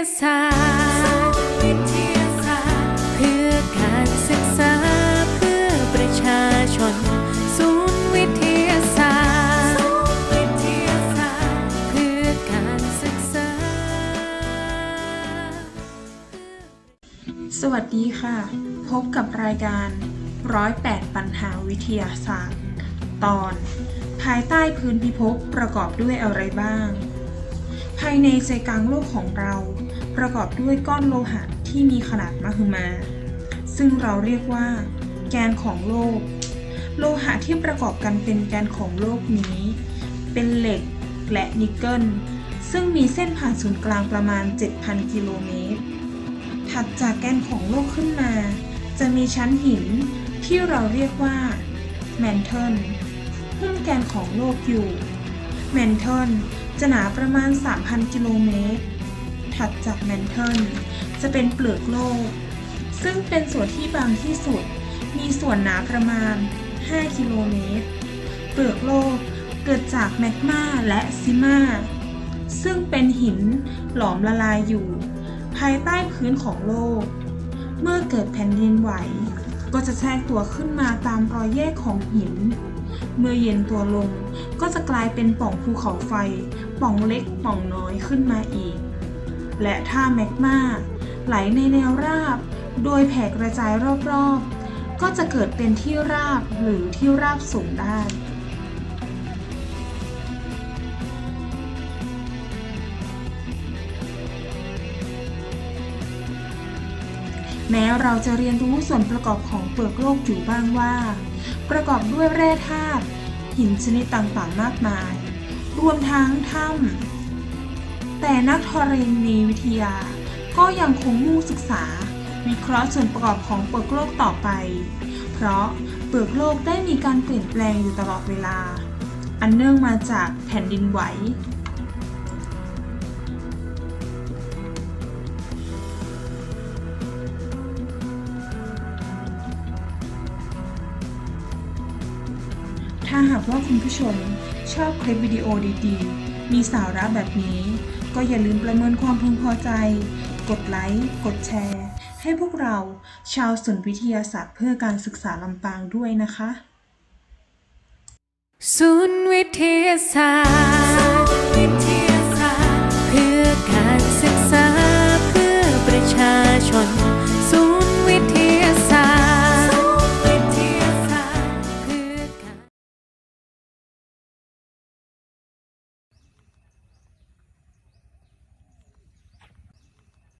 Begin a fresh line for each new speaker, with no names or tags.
าศาสตร์เพื่อการศึกษา
เพื่อประชาชน ศูน
ย์
วิทยาศาสตร์เพื่อ
การ
ศึกษา
สวัสดีค่ะ พบกับรายการ 108 ปัญหาวิทยาศาสตร์ ตอน ภายใต้พื้นพิภพประกอบด้วยอะไรบ้าง ภายในใจกลางโลกของเรา ประกอบด้วยก้อนโลหะที่มีขนาดมหึมา ซึ่งเราเรียกว่า แกนของโลก โลหะที่ประกอบกันเป็นแกนของโลกนี้ เป็นเหล็กและนิกเกิล ซึ่งมีเส้นผ่านศูนย์กลางประมาณ 7,000 กิโลเมตร ถัดจากแกนของโลกขึ้นมา จะมีชั้นหินที่เราเรียกว่าแมนเทิลหุ้มแกนของโลกอยู่แมนเทิลจะหนาประมาณ 3,000 กิโลเมตร ถัดจากแมนเทิลจะเป็นเปลือกโลก ซึ่งเป็นส่วนที่บางที่สุด มีส่วนหนาประมาณ 5 กิโลเมตร เปลือกโลกเกิดจากแมกมาและซิมาซึ่งเป็นหินหลอมละลายอยู่ ภายใต้พื้นของโลก เมื่อเกิดแผ่นดินไหว ก็จะแทรกตัวขึ้นมาตามรอยแยกของหิน เมื่อเย็นตัวลงก็จะกลายเป็นป่องภูเขาไฟ ป่องเล็กป่องน้อยขึ้นมาอีก และถ้าแมกมาไหลในแนวราบ โดยแผ่กระจายรอบๆ ก็จะเกิดเป็นที่ราบหรือที่ราบสูงได้แม้เราจะเรียนรู้ส่วนประกอบของเปลือกโลกอยู่บ้างว่า ประกอบด้วยแร่ธาตุหินชนิดต่างๆมากมาย รวมทั้งถ้ำ แต่นักธรณีวิทยา ก็ยังคงมุ่งศึกษา วิเคราะห์ส่วนประกอบของเปลือกโลกต่อไป เพราะเปลือกโลกได้มีการเปลี่ยนแปลงอยู่ตลอดเวลา อันเนื่องมาจากแผ่นดินไหวถ้าหากว่าคุณผู้ชมชอบคลิปวิดีโอดีๆ มีสาระแบบนี้ ก็อย่าลืมประเมินความพึงพอใจ กดไลค์ กดแชร์ ให้พวกเราชาวสุนวิทยาศาสตร์เพื่อการศึกษาลำปางด้วยนะคะ
ศูนย์วิทยาศาสตร์